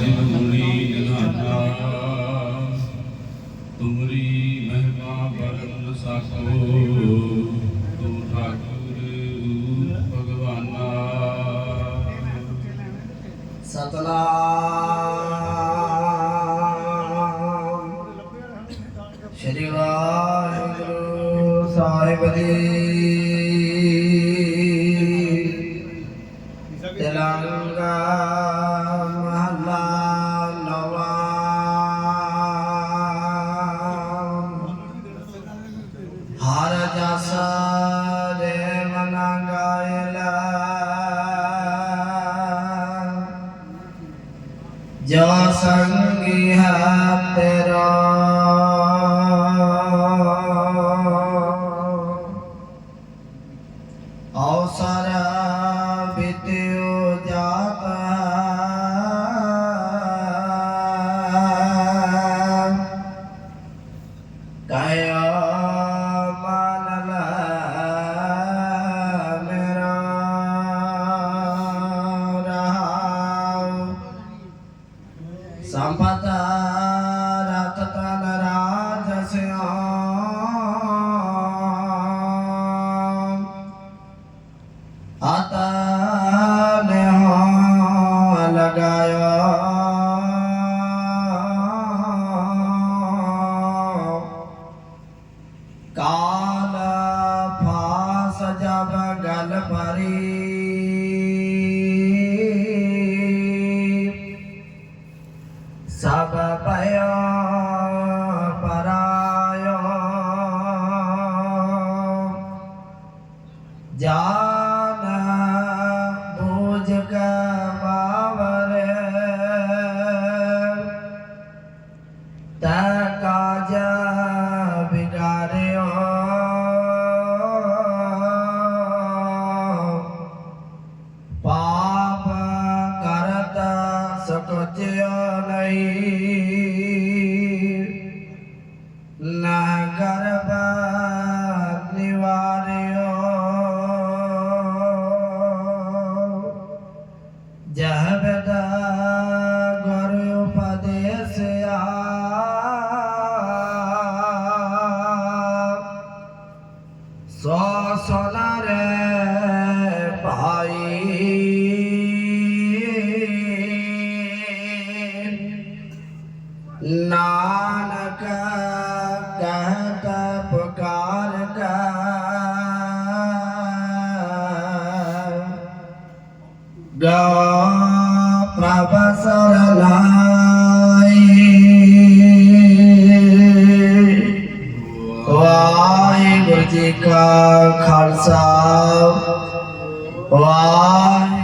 ਜਿਨ ਮੁਨੀ ਜਨਾਨਾ ਤੁਮਰੀ ਮਹਿਮਾ ਪਰਮ ਸਾਖੋ ਤੂੰ ਠਾਕੁਰ ਭਗਵਾਨਾ। ਸਤਨਾਮ। ਸ਼੍ਰੀ ਵਾਹਿਗੁਰੂ ਸਾਹਿਬ ਜੀ। ਹਰ ਜਸ ਮਨਾ ਮਨ ਗਾਇਲਾ ਜੋ ਸੰਗੀ ਹੈ ਤੇਰਾ ਅਵਸਰ ਬਿਤਿਓ ਸੰਪਤ ਰਤ ਤਨ ਰਾਜ ਸਿਆਮ ਅਤ ਨਿਹ ਲਗਾਇਆ। ਕਾਲ ਫਾਸ ਜਬ ਗਲ ਭਰੀ। ਸਭ ਭਇਆ ਪਰਾਇਓ ਜਾਨ ਬੂਝ ਕੇ ਬਾਵਰੇ ਤਾ ਕਾਜ দেয়া নাই না গরবা নিবারিয় ਨਾਨਕ ਕਹਿਤ ਪੁਕਾਰ ਕਰ। ਗਾ ਪ੍ਰਭ ਸਰਨਾਈ ਵਾਹਿਗੁਰੂ ਜੀ ਕਾ ਖਾਲਸਾ। ਵਾਹਿਗੁਰੂ